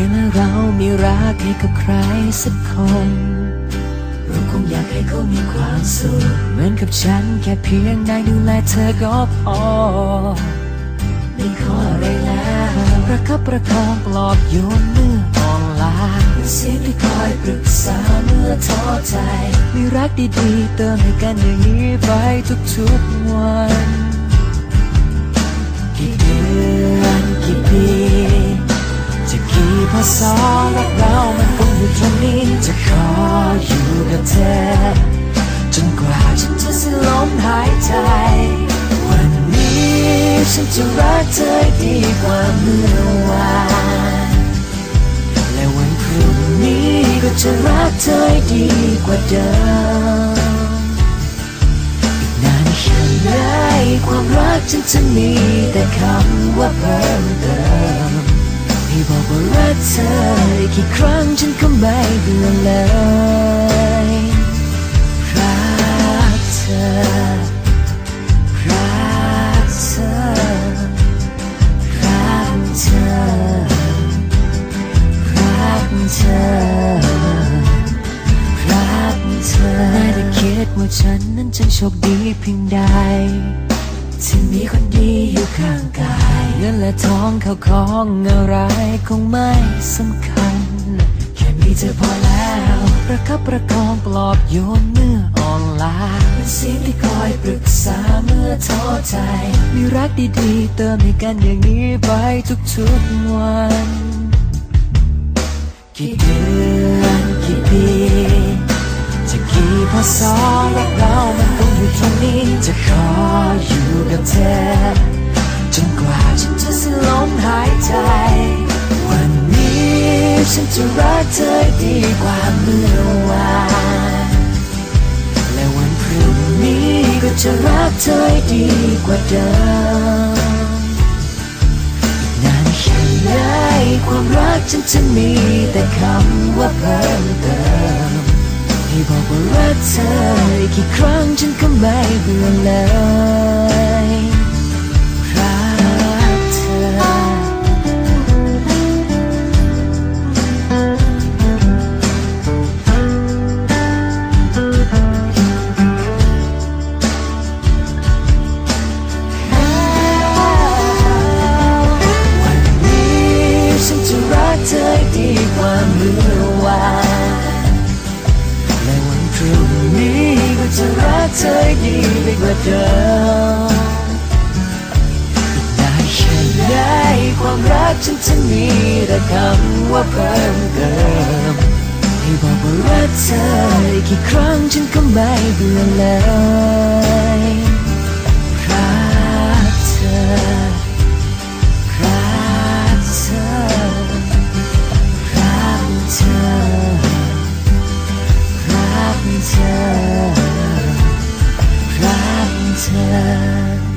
เวลาเรามีรักให้กับใครสักคน เราคงอยากให้เขามีความสุขเหมือนกับฉันแค่เพียงได้ดูแลเธอก็พอไม่ขออะไรแล้วประคับประคองปลอบโยนเมื่ออ่อนล้าเป็นเสียงที่คอยปรึกษาเมื่อท้อใจ มีรักดีๆเติมให้กันอย่างนี้ไปทุกๆวันกี่เดือน ตรงนี้จะขออยู่กับเธอ จนกว่าฉันจะสิ้นลมหายใจ วันนี้ฉันจะรักเธอดีกว่าเมื่อวานและวันพรุ่งนี้ก็จะรักเธอดีกว่าเดิมนานแค่ไหนความรักฉันจะมีแต่คำว่าเพิ่มเติม ให้บอกว่ารักเธอกี่ครั้งฉันก็ไม่เบื่อเลยรักเธอรักเธอรักเธอรักเธอรักเธอไม่ได้คิดว่าฉันนั้นจะโชคดีเพียงใด ที่มีคนดีอยู่ข้างกายเงินและทองเขาของอะไรคงไม่สำคัญ แค่มีเธอพอแล้ว ประคับประคองปลอบโยนเมื่ออ่อนล้าเป็นเสียงที่คอยปรึกษาเมื่อท้อใจ มีรักดีๆ เติมให้กันอย่างนี้ไปทุกๆวันกี่เดือนกี่ปีจะกี่พศ ฉันจะรักเธอดีกว่าเมื่อวานและวันพรุ่งนี้ก็จะรักเธอดีกว่าเดิมนานแค่ไหนความรักฉันจะมีแต่คำว่าเพิ่มเติมให้บอกว่ารักเธอกี่ครั้งฉันก็ไม่เบื่อเลย กเธอดีไปกว่าเดิมอีกนานแค่ไหนความรักฉันจะมีแต่คำว่าเพิ่มเติมให้บอกว่ารักเธอกี่ครั้งฉันก็ไม่เบื่อเลยรักเธอรั ก